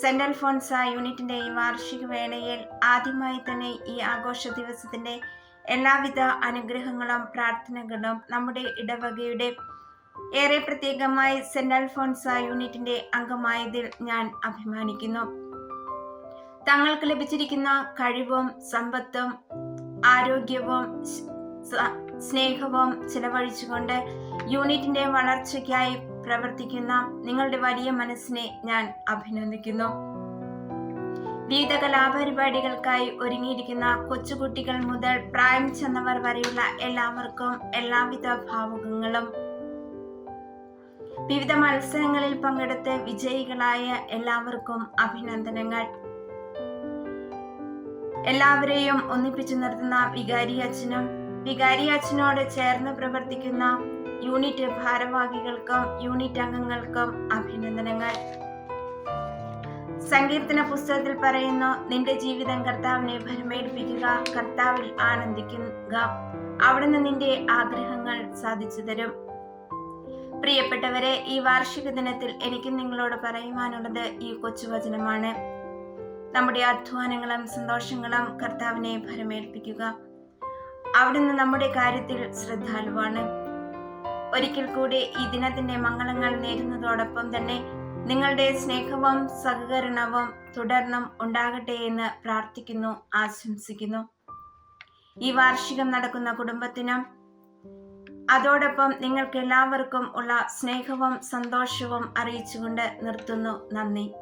Saint Alphonsa യൂണിറ്റിന്റെ ഈ വാർഷിക വേളയിൽ ആദ്യമായി തന്നെ ഈ ആഘോഷ ദിവസത്തിന്റെ എല്ലാവിധ അനുഗ്രഹങ്ങളും പ്രാർത്ഥനകളും നമ്മുടെ ഇടവകയുടെ ഏറെ പ്രത്യേകമായി സെന്റ് അൽഫോൺസ യൂണിറ്റിന്റെ അംഗമായതിൽ ഞാൻ അഭിമാനിക്കുന്നു. തങ്ങൾക്ക് ലഭിച്ചിരിക്കുന്ന കഴിവും സമ്പത്തും ആരോഗ്യവും സ്നേഹവും ചിലവഴിച്ചുകൊണ്ട് യൂണിറ്റിന്റെ വളർച്ചയ്ക്കായി പ്രവർത്തിക്കുന്ന നിങ്ങളുടെ വലിയ മനസ്സിനെ ഞാൻ അഭിനന്ദിക്കുന്നു. വിവിധ കലാപരിപാടികൾക്കായി ഒരുങ്ങിയിരിക്കുന്ന കൊച്ചുകുട്ടികൾ മുതൽ പ്രായം ചെന്നവർ വരെയുള്ള എല്ലാവർക്കും എല്ലാവിധ ഭാവുകങ്ങളും. വിവിധ മത്സരങ്ങളിൽ പങ്കെടുത്ത് വിജയികളായ എല്ലാവർക്കും അഭിനന്ദനങ്ങൾ. എല്ലാവരെയും ഒന്നിപ്പിച്ചു നിർത്തുന്ന വികാരി അച്ഛനും വികാരി അച്ഛനോട് ചേർന്ന് പ്രവർത്തിക്കുന്ന യൂണിറ്റ് ഭാരവാഹികൾക്കും യൂണിറ്റ് അംഗങ്ങൾക്കും അഭിനന്ദനങ്ങൾ. സങ്കീർത്തന പുസ്തകത്തിൽ പറയുന്നു നിന്റെ ജീവിതം കർത്താവിനെ ഭരമേൽപ്പിക്കുക കർത്താവിൽ ആനന്ദിക്കുക. അവിടുന്ന് നിന്റെ ആഗ്രഹങ്ങൾ സാധിച്ചു തരും. പ്രിയപ്പെട്ടവരെ ഈ വാർഷിക ദിനത്തിൽ എനിക്ക് നിങ്ങളോട് പറയുവാനുള്ളത് ഈ കൊച്ചുവചനമാണ്. നമ്മുടെ അധ്വാനങ്ങളും സന്തോഷങ്ങളും കർത്താവിനെ ഭരമേൽപ്പിക്കുക. അവിടുന്ന് നമ്മുടെ കാര്യത്തിൽ ശ്രദ്ധാലുവാണ്. ഒരിക്കൽ കൂടി ഈ ദിനത്തിന്റെ മംഗളങ്ങൾ നേരുന്നതോടൊപ്പം തന്നെ നിങ്ങളുടെ സ്നേഹവും സഹകരണവും തുടർന്നും ഉണ്ടാകട്ടെ എന്ന് പ്രാർത്ഥിക്കുന്നു ആശംസിക്കുന്നു. ഈ വാർഷികം നടക്കുന്ന കുടുംബത്തിനും അതോടൊപ്പം നിങ്ങൾക്ക് എല്ലാവർക്കും ഉള്ള സ്നേഹവും സന്തോഷവും അറിയിച്ചുകൊണ്ട് നിർത്തുന്നു. നന്ദി.